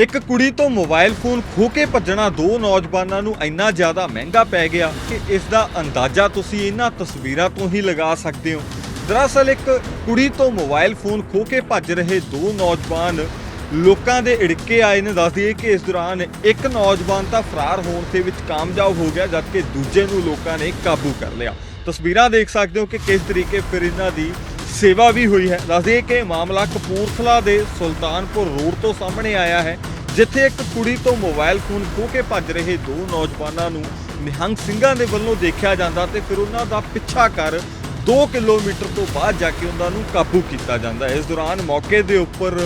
ਇੱਕ ਕੁੜੀ ਤੋਂ ਮੋਬਾਈਲ ਫੋਨ ਖੋ ਕੇ ਭੱਜਣਾ ਦੋ ਨੌਜਵਾਨਾਂ ਨੂੰ ਇੰਨਾ ਜ਼ਿਆਦਾ ਮਹਿੰਗਾ ਪੈ ਗਿਆ ਕਿ ਇਸ ਦਾ ਅੰਦਾਜ਼ਾ ਤੁਸੀਂ ਇਹਨਾਂ ਤਸਵੀਰਾਂ ਤੋਂ ਹੀ ਲਗਾ ਸਕਦੇ ਹੋ। ਦਰਅਸਲ ਇੱਕ ਕੁੜੀ ਤੋਂ ਮੋਬਾਈਲ ਫੋਨ ਖੋ ਕੇ ਭੱਜ ਰਹੇ ਦੋ ਨੌਜਵਾਨ ਲੋਕਾਂ ਦੇ ਇੜਕੇ ਆਏ ਨੇ। ਦੱਸ ਦਈਏ ਕਿ ਇਸ ਦੌਰਾਨ ਇੱਕ ਨੌਜਵਾਨ ਤਾਂ ਫਰਾਰ ਹੋਣ ਦੇ ਵਿੱਚ ਕਾਮਯਾਬ ਹੋ ਗਿਆ, ਜਦਕਿ ਦੂਜੇ ਨੂੰ ਲੋਕਾਂ ਨੇ ਕਾਬੂ ਕਰ ਲਿਆ। ਤਸਵੀਰਾਂ ਦੇਖ ਸਕਦੇ ਹੋ ਕਿ ਕਿਸ ਤਰੀਕੇ ਫਿਰ ਇਹਨਾਂ ਦੀ ਸੇਵਾ ਵੀ ਹੋਈ ਹੈ। ਦੱਸ ਦਈਏ ਕਿ ਮਾਮਲਾ ਕਪੂਰਥਲਾ ਦੇ ਸੁਲਤਾਨਪੁਰ ਰੋਡ ਤੋਂ ਸਾਹਮਣੇ ਆਇਆ ਹੈ, ਜਿੱਥੇ ਇੱਕ ਕੁੜੀ ਤੋਂ ਮੋਬਾਈਲ ਫੋਨ ਖੋਹ ਕੇ ਭੱਜ ਰਹੇ ਦੋ ਨੌਜਵਾਨਾਂ ਨੂੰ ਨਿਹੰਗ ਸਿੰਘਾਂ ਦੇ ਵੱਲੋਂ ਦੇਖਿਆ ਜਾਂਦਾ ਤੇ ਫਿਰ ਉਹਨਾਂ ਦਾ ਪਿੱਛਾ ਕਰ 2 ਕਿਲੋਮੀਟਰ ਤੋਂ ਬਾਅਦ ਜਾ ਕੇ ਉਹਨਾਂ ਨੂੰ ਕਾਬੂ ਕੀਤਾ ਜਾਂਦਾ। ਇਸ ਦੌਰਾਨ ਮੌਕੇ ਦੇ ਉੱਪਰ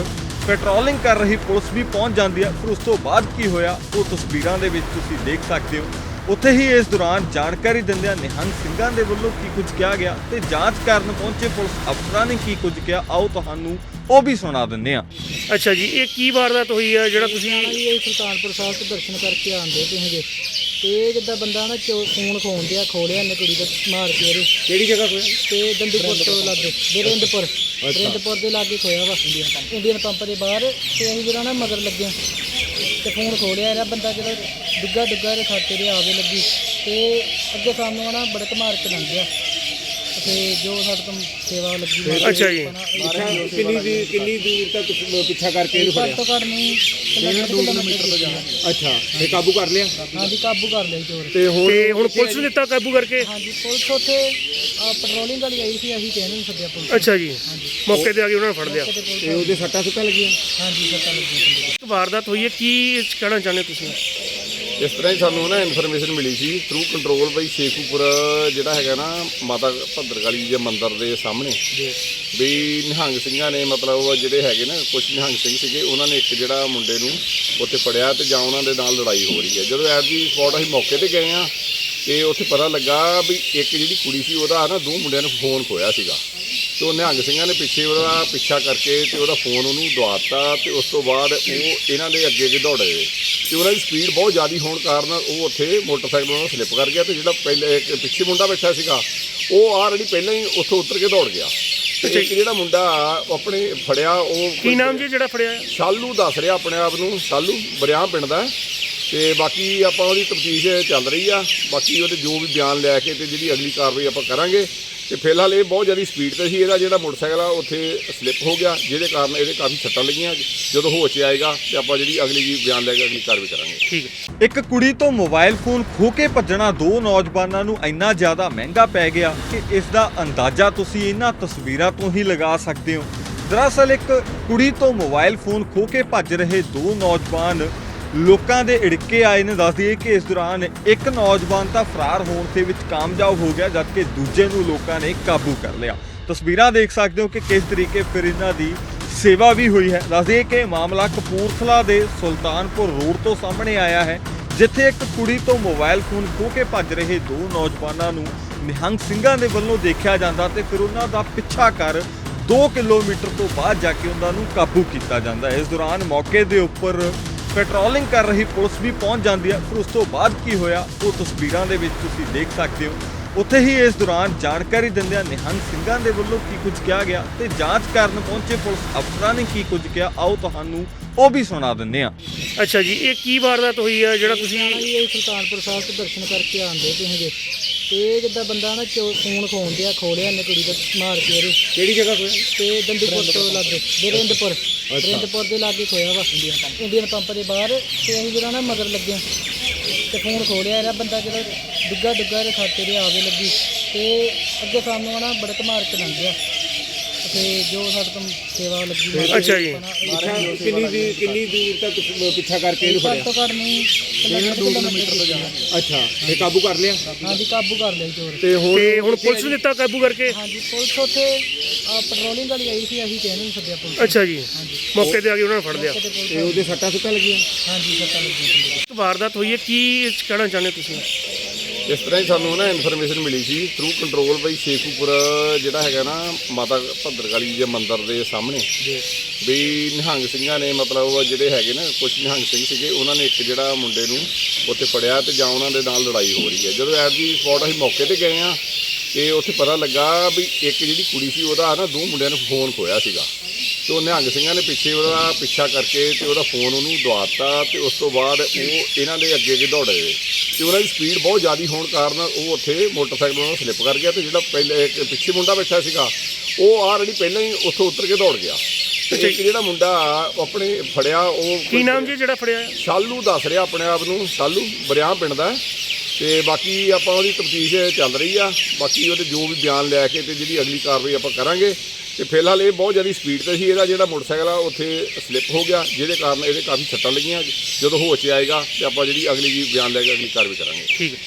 ਪੈਟਰੋਲਿੰਗ ਕਰ ਰਹੀ ਪੁਲਿਸ ਵੀ ਪਹੁੰਚ ਜਾਂਦੀ ਹੈ। ਫਿਰ ਉਸ ਤੋਂ ਬਾਅਦ ਕੀ ਹੋਇਆ, ਉਹ ਤਸਵੀਰਾਂ ਦੇ ਵਿੱਚ ਤੁਸੀਂ ਦੇਖ ਸਕਦੇ ਹੋ। ਉੱਥੇ ਹੀ ਇਸ ਦੌਰਾਨ ਜਾਣਕਾਰੀ ਦਿੰਦਿਆਂ ਨਿਹੰਗ ਸਿੰਘਾਂ ਦੇ ਵੱਲੋਂ ਕੀ ਕੁਝ ਕਿਹਾ ਗਿਆ ਤੇ ਜਾਂਚ ਕਰਨ ਪਹੁੰਚੇ ਪੁਲਿਸ ਅਫਸਰਾਂ ਨੇ ਕੀ ਕੁਝ ਕਿਹਾ ਆਓ ਤੁਹਾਨੂੰ ਉਹ ਵੀ ਸੁਣਾ ਦਿੰਦੇ ਹਾਂ। ਅੱਛਾ ਜੀ ਇਹ ਕੀ ਵਾਰਦਾਤ ਹੋਈ ਹੈ ਜਿਹੜਾ ਤੁਸੀਂ ਇਹ ਸੁਲਤਾਨਪੁਰ ਸਾਹਿਬ ਤੋਂ ਦਰਸ਼ਨ ਕਰਕੇ ਆਂਦੇ ਤੁਸੀਂ ਜੇ ਤੇ ਜਿੱਦਾਂ ਬੰਦਾ ਨਾ ਫੋਨ ਖੋਣ ਦਿਆ ਖੋਲਿਆ ਨੇ ਕੁੜੀ ਦਾ ਮਾਰ ਕੇ ਉਹਦੇ ਕਿਹੜੀ ਜਗ੍ਹਾ ਹੋਇਆ ਤੇ ਦੰਦੂਪੁਰ ਤੋਂ ਲੱਗੇ ਬਰਿੰਦਪੁਰ ਬਰਿੰਦਪੁਰ ਦੇ ਲਾਗੇ ਖੋਇਆ ਵਾ। Indian pump. ਦੇ ਬਾਹਰ ਤੇ ਅਸੀਂ ਜਿਹੜਾ ਨਾ ਮਗਰ ਲੱਗਿਆ ਤੇ ਫੋਨ ਖੋਲਿਆ ਇਹਦਾ ਬੰਦਾ ਜਦੋਂ ਡੁੱਗਾ ਡੁੱਗਾ ਦੇ ਖਾਤੇ ਦੇ ਆਵੇ ਲੱਗੀ ਤੇ ਅੱਗੇ ਸਾਨੂੰ ਨਾ ਬੜਕ ਮਾਰ ਕੇ ਲੰਘ ਗਿਆ। ਤੇ ਜੋ ਸਾਡੇ ਤੋਂ ਸੇਵਾ ਲੱਗੀ ਅੱਛਾ ਜੀ। ਕਿੰਨੀ ਦੀ ਕਿੰਨੀ ਦੂਰ ਤੱਕ ਤੁਸੀਂ ਪਿੱਛਾ ਕਰਕੇ ਇਹਨੂੰ ਘੱਟ ਤੋਂ ਘੱਟ ਨਹੀਂ ਕਿਲੋਮੀਟਰ ਤੋਂ ਜਾਣਾ। ਅੱਛਾ ਇਹ ਕਾਬੂ ਕਰ ਲਿਆ? ਹਾਂਜੀ ਕਾਬੂ ਕਰ ਲਿਆ ਚੋਰ ਤੇ ਹੁਣ ਤੇ ਹੁਣ ਪੁਲਿਸ ਨੇ ਦਿੱਤਾ ਕਾਬੂ ਕਰਕੇ? ਹਾਂਜੀ ਪੁਲਿਸ ਉੱਥੇ ਪੈਟਰੋਲਿੰਗ ਵਾਲੀ ਆਈ ਸੀ ਅਸੀਂ ਕਹਿੰਦੇ ਨੂੰ ਸੱਦਿਆ ਪੁਲਿਸ ਅੱਛਾ ਜੀ। ਮੌਕੇ ਤੇ ਆ ਕੇ ਉਹਨਾਂ ਨੇ ਫੜ ਲਿਆ। ਤੇ ਪੁਲਿਸ ਤੇ ਉਹਦੇ ਸੱਟਾਂ ਸੁੱਟਾਂ ਲੱਗੀਆਂ? ਹਾਂਜੀ ਸੱਤਾ ਲੱਗੀ ਇੱਕ ਵਾਰਦਾਤ ਹੋਈ ਹੈ ਕੀ ਇਹ 'ਚ ਕਹਿਣਾ ਚਾਹੁੰਦੇ ਤੁਸੀਂ? ਇਸ ਤਰ੍ਹਾਂ ਹੀ ਸਾਨੂੰ ਨਾ ਇਨਫੋਰਮੇਸ਼ਨ ਮਿਲੀ ਸੀ ਥਰੂ ਕੰਟਰੋਲ ਬਈ ਸ਼ੇਖੂਪੁਰ ਜਿਹੜਾ ਹੈਗਾ ਨਾ ਮਾਤਾ ਭੱਦਰਕਾਲੀ ਦੇ ਮੰਦਿਰ ਦੇ ਸਾਹਮਣੇ। ਵੀ ਨਿਹੰਗ ਸਿੰਘਾਂ ਨੇ ਮਤਲਬ ਉਹ ਜਿਹੜੇ ਹੈਗੇ ਨਾ ਕੁਝ ਨਿਹੰਗ ਸਿੰਘ ਸੀਗੇ ਉਹਨਾਂ ਨੇ ਇੱਕ ਜਿਹੜਾ ਮੁੰਡੇ ਨੂੰ ਉੱਥੇ ਫੜਿਆ ਤੇ ਜਾਂ ਉਹਨਾਂ ਦੇ ਨਾਲ ਲੜਾਈ ਹੋ ਰਹੀ ਹੈ। ਜਦੋਂ ਐਟ ਦੀ ਸਪੌਟ ਅਸੀਂ ਮੌਕੇ ਤੇ ਗਏ ਆ ਤੇ ਉੱਥੇ ਪਤਾ ਲੱਗਾ ਵੀ ਇੱਕ ਜਿਹੜੀ ਕੁੜੀ ਸੀ ਉਹਦਾ ਨਾ ਦੋ ਮੁੰਡਿਆਂ ਨੇ ਫੋਨ ਖੋਇਆ ਸੀਗਾ। ਤੇ ਉਹ ਨਿਹੰਗ ਸਿੰਘਾਂ ਨੇ ਪਿੱਛੇ ਉਹਦਾ ਪਿੱਛਾ ਕਰਕੇ ਤੇ ਉਹਦਾ ਫੋਨ ਉਹਨੂੰ ਦਵਾਤਾ ਤੇ ਉਸ ਤੋਂ ਬਾਅਦ ਉਹ ਇਹਨਾਂ ਦੇ ਅੱਗੇ ਅੱਗੇ ਦੌੜੇ ਤੇ ਉਹਨਾਂ ਦੀ ਸਪੀਡ ਬਹੁਤ ਜ਼ਿਆਦਾ ਹੋਣ ਕਾਰਨ ਉਹ ਉੱਥੇ ਮੋਟਰਸਾਈਕਲ ਨਾਲ ਸਲਿੱਪ ਕਰ ਗਿਆ ਤੇ ਜਿਹੜਾ ਪਹਿਲੇ ਇੱਕ ਪਿੱਛੇ ਮੁੰਡਾ ਬੈਠਾ ਸੀਗਾ ਉਹ ਆਲਰੇਡੀ ਪਹਿਲਾਂ ਹੀ ਉੱਥੋਂ ਉਤਰ ਕੇ ਦੌੜ ਗਿਆ ਤੇ ਇੱਕ ਜਿਹੜਾ ਮੁੰਡਾ ਆਪਣੇ ਫੜਿਆ ਉਹ ਕੀ ਨਾਮ ਜੀ ਜਿਹੜਾ ਫੜਿਆ? ਸ਼ਾਲੂ ਦੱਸ ਰਿਹਾ ਆਪਣੇ ਆਪ ਨੂੰ ਸ਼ਾਲੂ ਬਰਿਆਮ ਪਿੰਡ ਦਾ। ਤੇ ਬਾਕੀ ਆਪਾਂ ਉਹਦੀ ਤਫਤੀਸ਼ ਚੱਲ ਰਹੀ ਆ। ਬਾਕੀ ਉਹਦੇ ਜੋ ਵੀ ਬਿਆਨ ਲੈ ਕੇ ਤੇ ਜਿਹੜੀ ਅਗਲੀ ਕਾਰਵਾਈ ਆਪਾਂ ਕਰਾਂਗੇ। ਤੇ ਫਿਲਹਾਲ ਇਹ ਬਹੁਤ ਜ਼ਿਆਦਾ ਸਪੀਡ ਤੇ ਸੀ, ਇਹਦਾ ਜਿਹੜਾ ਮੋਟਰਸਾਈਕਲ ਆ, ਉੱਥੇ ਸਲਿੱਪ ਹੋ ਗਿਆ, ਜਿਹਦੇ ਕਾਰਨ ਇਹਦੇ ਕਾਫੀ ਸੱਟਾਂ ਲੱਗੀਆਂ। ਜਦੋਂ ਹੋਸ਼ 'ਚ ਆਏਗਾ ਤੇ ਆਪਾਂ ਜਿਹੜੀ ਅਗਲੀ ਜੀ ਬਿਆਨ ਲੈ ਕੇ ਅਗਲੀ ਕਾਰਵਾਈ ਕਰਾਂਗੇ। ਠੀਕ ਹੈ। ਇੱਕ ਕੁੜੀ ਤੋਂ ਮੋਬਾਈਲ ਫੋਨ ਖੋ ਕੇ ਭੱਜਣਾ ਦੋ ਨੌਜਵਾਨਾਂ ਨੂੰ ਇੰਨਾ ਜ਼ਿਆਦਾ ਮਹਿੰਗਾ ਪੈ ਗਿਆ ਕਿ ਇਸ ਦਾ ਅੰਦਾਜ਼ਾ ਤੁਸੀਂ ਇਹਨਾਂ ਤਸਵੀਰਾਂ ਤੋਂ ਹੀ ਲਗਾ ਸਕਦੇ ਹੋ। ਦਰਅਸਲ ਇੱਕ ਕੁੜੀ ਤੋਂ ਮੋਬਾਈਲ ਫੋਨ ਖੋ ਕੇ ਭੱਜ ਰਹੇ ਦੋ ਨੌਜਵਾਨ ਲੋਕਾਂ ਦੇ ਇੜਕੇ ਆਏ ਨੇ, ਦੱਸ ਦਈਏ ਕਿ ਇਸ ਦੌਰਾਨ ਇੱਕ ਨੌਜਵਾਨ ਤਾਂ ਫਰਾਰ ਹੋਣ ਦੇ ਵਿੱਚ ਕਾਮਯਾਬ ਹੋ ਗਿਆ, ਜਦਕਿ ਦੂਜੇ ਨੂੰ ਲੋਕਾਂ ਨੇ ਕਾਬੂ ਕਰ ਲਿਆ। ਤਸਵੀਰਾਂ ਦੇਖ ਸਕਦੇ ਹੋ ਕਿ ਕਿਸ ਤਰੀਕੇ ਫਿਰ ਇਹਨਾਂ ਦੀ ਸੇਵਾ ਵੀ ਹੋਈ ਹੈ। ਦੱਸ ਦਈਏ ਕਿ ਮਾਮਲਾ ਕਪੂਰਥਲਾ ਦੇ ਸੁਲਤਾਨਪੁਰ ਰੋਡ ਤੋਂ ਸਾਹਮਣੇ ਆਇਆ ਹੈ, ਜਿੱਥੇ ਇੱਕ ਕੁੜੀ ਤੋਂ ਮੋਬਾਈਲ ਫੋਨ ਖੋਹ ਕੇ ਭੱਜ ਰਹੇ ਦੋ ਨੌਜਵਾਨਾਂ ਨੂੰ ਨਿਹੰਗ ਸਿੰਘਾਂ ਦੇ ਵੱਲੋਂ ਦੇਖਿਆ ਜਾਂਦਾ ਤੇ ਫਿਰ ਉਹਨਾਂ ਦਾ ਪਿੱਛਾ ਕਰ 2 ਕਿਲੋਮੀਟਰ ਤੋਂ ਬਾਅਦ ਜਾ ਕੇ ਉਹਨਾਂ ਨੂੰ ਕਾਬੂ ਕੀਤਾ ਜਾਂਦਾ ਇਸ ਦੌਰਾਨ ਮੌਕੇ ਦੇ ਉੱਪਰ ਪੈਟਰੋਲਿੰਗ ਕਰ ਰਹੀ ਪੁਲਿਸ ਵੀ ਪਹੁੰਚ ਜਾਂਦੀ ਹੈ। ਫਿਰ ਉਸ ਤੋਂ ਬਾਅਦ ਕੀ ਹੋਇਆ? ਉਹ ਤਸਵੀਰਾਂ ਦੇ ਵਿੱਚ ਤੁਸੀਂ ਦੇਖ ਸਕਦੇ ਹੋ। ਉੱਥੇ ਹੀ ਇਸ ਦੌਰਾਨ ਜਾਣਕਾਰੀ ਦਿੰਦਿਆਂ ਨਿਹੰਗ ਸਿੰਘਾਂ ਦੇ ਵੱਲੋਂ ਕੀ ਕੁਝ ਕਿਹਾ ਗਿਆ ਤੇ ਜਾਂਚ ਕਰਨ ਪਹੁੰਚੇ ਪੁਲਿਸ ਅਫਸਰਾਂ ਨੇ ਕੀ ਕੁਝ ਕਿਹਾ? ਆਓ ਤੁਹਾਨੂੰ ਉਹ ਵੀ ਸੁਣਾ ਦਿੰਦੇ ਹਾਂ। ਅੱਛਾ ਜੀ ਇਹ ਕੀ ਵਾਰਦਾਤ ਹੋਈ ਹੈ ਜਿਹੜਾ ਤੁਸੀਂ ਇਹ ਸੁਲਤਾਨਪੁਰ ਸਾਹਿਬ ਤੋਂ ਦਰਸ਼ਨ ਕਰਕੇ ਆਂਦੇ ਤੁਸੀਂ ਜੇ ਤੇ ਜਿੱਦਾਂ ਬੰਦਾ ਨਾ ਚੋ- ਫੋਨ ਖੋਣ ਦਿਆ ਖੋਲਿਆ ਨੇ ਕੁੜੀ ਦਾ ਮਾਰ ਕੇ ਉਹਦੇ ਕਿਹੜੀ ਜਗ੍ਹਾ ਹੋਇਆ ਤੇ ਦੰਦੂਪੁਰ ਤੋਂ ਲੱਗੇ ਬਰਿੰਦਪੁਰ ਬਰਿੰਦਪੁਰ ਦੇ ਲਾਗੇ ਖੋਇਆ ਵਾ ਇੰਡੀਅਨ ਪੰਪ। ਦੇ ਬਾਹਰ ਤੇ ਅਸੀਂ ਜਿਹੜਾ ਨਾ ਮਗਰ ਲੱਗਿਆ ਤੇ ਫੋਨ ਖੋਲਿਆ ਇਹਦਾ ਬੰਦਾ ਜਦੋਂ ਡੁੱਗਾ ਡੁੱਗਾ ਦੇ ਖਾਤੇ ਦੇ ਆਵੇ ਲੱਗੀ। ਤੇ ਅੱਗੇ ਸਾਨੂੰ ਨਾ ਬੜਕ ਮਾਰ ਕੇ ਲੰਘ ਗਿਆ। ਤੇ ਜੋ ਸਾਡੇ ਤੋਂ ਸੇਵਾ ਲੱਗੀ ਅੱਛਾ ਜੀ। ਕਿੰਨੀ ਦੀ ਕਿੰਨੀ ਦੂਰ ਤੱਕ ਪਿੱਛਾ ਕਰਕੇ ਇਹਨੂੰ ਘੱਟ ਫੜਿਆ ਤੋਂ ਘੱਟ ਨਹੀਂ ਕਿਲੋਮੀਟਰ ਤੋਂ ਜਾਣਾ ਅੱਛਾ ਇਹ ਕਾਬੂ ਕਰ ਲਿਆ? ਹਾਂਜੀ ਕਾਬੂ ਕਰ ਲਿਆ ਚੋਰ ਤੇ ਹੁਣ ਤੇ ਹੁਣ ਪੁਲਿਸ ਨੇ ਦਿੱਤਾ ਕਾਬੂ ਕਰਕੇ? ਹਾਂਜੀ ਪੁਲਿਸ ਉੱਥੇ ਅਹ, ਪੈਟਰੋਲਿੰਗ ਵਾਲੀ ਆਈ ਸੀ ਅਸੀਂ ਕਹਿੰਦੇ ਨੂੰ ਸੱਦਿਆ ਪੁਲਿਸ ਅੱਛਾ ਜੀ। ਮੌਕੇ ਤੇ ਆ ਕੇ ਉਹਨਾਂ ਨੇ ਫੜ ਲਿਆ। ਤੇ ਪੁਲਿਸ ਤੇ ਉਹਦੇ ਸੱਟਾਂ ਸੁੱਟਾਂ ਲੱਗੀਆਂ? ਹਾਂਜੀ ਸੱਤਾ ਲੱਗੀ ਇੱਕ ਵਾਰਦਾਤ ਹੋਈ ਹੈ ਕੀ ਕਹਿਣਾ ਚਾਹੁੰਦੇ ਤੁਸੀਂ? ਇਸ ਤਰ੍ਹਾਂ ਹੀ ਸਾਨੂੰ ਨਾ ਇਨਫੋਰਮੇਸ਼ਨ ਮਿਲੀ ਸੀ ਥਰੂ ਕੰਟਰੋਲ ਬਈ ਸ਼ੇਖੂਪੁਰ ਜਿਹੜਾ ਹੈਗਾ ਨਾ ਮਾਤਾ ਭੱਦਰਕਾਲੀ ਦੇ ਮੰਦਿਰ ਦੇ ਸਾਹਮਣੇ। ਵੀ ਨਿਹੰਗ ਸਿੰਘਾਂ ਨੇ ਮਤਲਬ ਜਿਹੜੇ ਹੈਗੇ ਨਾ ਕੁਝ ਨਿਹੰਗ ਸਿੰਘ ਸੀਗੇ ਉਹਨਾਂ ਨੇ ਇੱਕ ਜਿਹੜਾ ਮੁੰਡੇ ਨੂੰ ਉੱਥੇ ਫੜਿਆ ਤੇ ਜਾਂ ਉਹਨਾਂ ਦੇ ਨਾਲ ਲੜਾਈ ਹੋ ਰਹੀ ਹੈ। ਜਦੋਂ ਐਟ ਦੀ ਸਪੌਟ ਅਸੀਂ ਮੌਕੇ ਤੇ ਗਏ ਆ ਤੇ ਉੱਥੇ ਪਤਾ ਲੱਗਾ ਵੀ ਇੱਕ ਜਿਹੜੀ ਕੁੜੀ ਸੀ ਉਹਦਾ ਨਾ ਦੋ ਮੁੰਡਿਆਂ ਨੇ ਫੋਨ ਖੋਇਆ ਸੀਗਾ। ਤੇ ਉਹ ਨਿਹੰਗ ਸਿੰਘਾਂ ਨੇ ਪਿੱਛੇ ਉਹਦਾ ਪਿੱਛਾ ਕਰਕੇ ਤੇ ਉਹਦਾ ਫੋਨ ਉਹਨੂੰ ਦਵਾਤਾ ਤੇ ਉਸ ਤੋਂ ਬਾਅਦ ਉਹ ਇਹਨਾਂ ਦੇ ਅੱਗੇ ਅੱਗੇ ਦੌੜੇ ਤੇ ਉਹਨਾਂ ਦੀ ਸਪੀਡ ਬਹੁਤ ਜ਼ਿਆਦਾ ਹੋਣ ਕਾਰਨ ਉਹ ਉੱਥੇ ਮੋਟਰਸਾਈਕਲ ਨਾਲ ਸਲਿੱਪ ਕਰ ਗਿਆ ਤੇ ਜਿਹੜਾ ਪਹਿਲੇ ਇੱਕ ਪਿੱਛੇ ਮੁੰਡਾ ਬੈਠਾ ਸੀਗਾ ਉਹ ਆਲਰੇਡੀ ਪਹਿਲਾਂ ਹੀ ਉੱਥੋਂ ਉਤਰ ਕੇ ਦੌੜ ਗਿਆ ਤੇ ਇੱਕ ਜਿਹੜਾ ਮੁੰਡਾ ਆਪਣੇ ਫੜਿਆ ਉਹ ਕੀ ਨਾਮ ਜੀ ਜਿਹੜਾ ਫੜਿਆ? ਸ਼ਾਲੂ ਦੱਸ ਰਿਹਾ ਆਪਣੇ ਆਪ ਨੂੰ ਸ਼ਾਲੂ ਬਰਿਆਮ ਪਿੰਡ ਦਾ। ਤੇ ਬਾਕੀ ਆਪਾਂ ਉਹਦੀ ਤਫਤੀਸ਼ ਚੱਲ ਰਹੀ ਆ। ਬਾਕੀ ਉਹਦੇ ਜੋ ਵੀ ਬਿਆਨ ਲੈ ਕੇ ਤੇ ਜਿਹੜੀ ਅਗਲੀ ਕਾਰਵਾਈ ਆਪਾਂ ਕਰਾਂਗੇ। ਤੇ ਫਿਲਹਾਲ ਇਹ ਬਹੁਤ ਜ਼ਿਆਦਾ ਸਪੀਡ ਤੇ ਸੀ, ਇਹਦਾ ਜਿਹੜਾ ਮੋਟਰਸਾਈਕਲ ਆ, ਉੱਥੇ ਸਲਿੱਪ ਹੋ ਗਿਆ, ਜਿਹਦੇ ਕਾਰਨ ਇਹਦੇ ਕਾਫੀ ਸੱਟਾਂ ਲੱਗੀਆਂ। ਜਦੋਂ ਹੋਸ਼ 'ਚ ਆਏਗਾ ਤੇ ਆਪਾਂ ਜਿਹੜੀ ਅਗਲੀ ਜੀ ਬਿਆਨ ਲੈ ਕੇ ਅਗਲੀ ਕਾਰਵਾਈ ਕਰਾਂਗੇ। ਠੀਕ ਹੈ।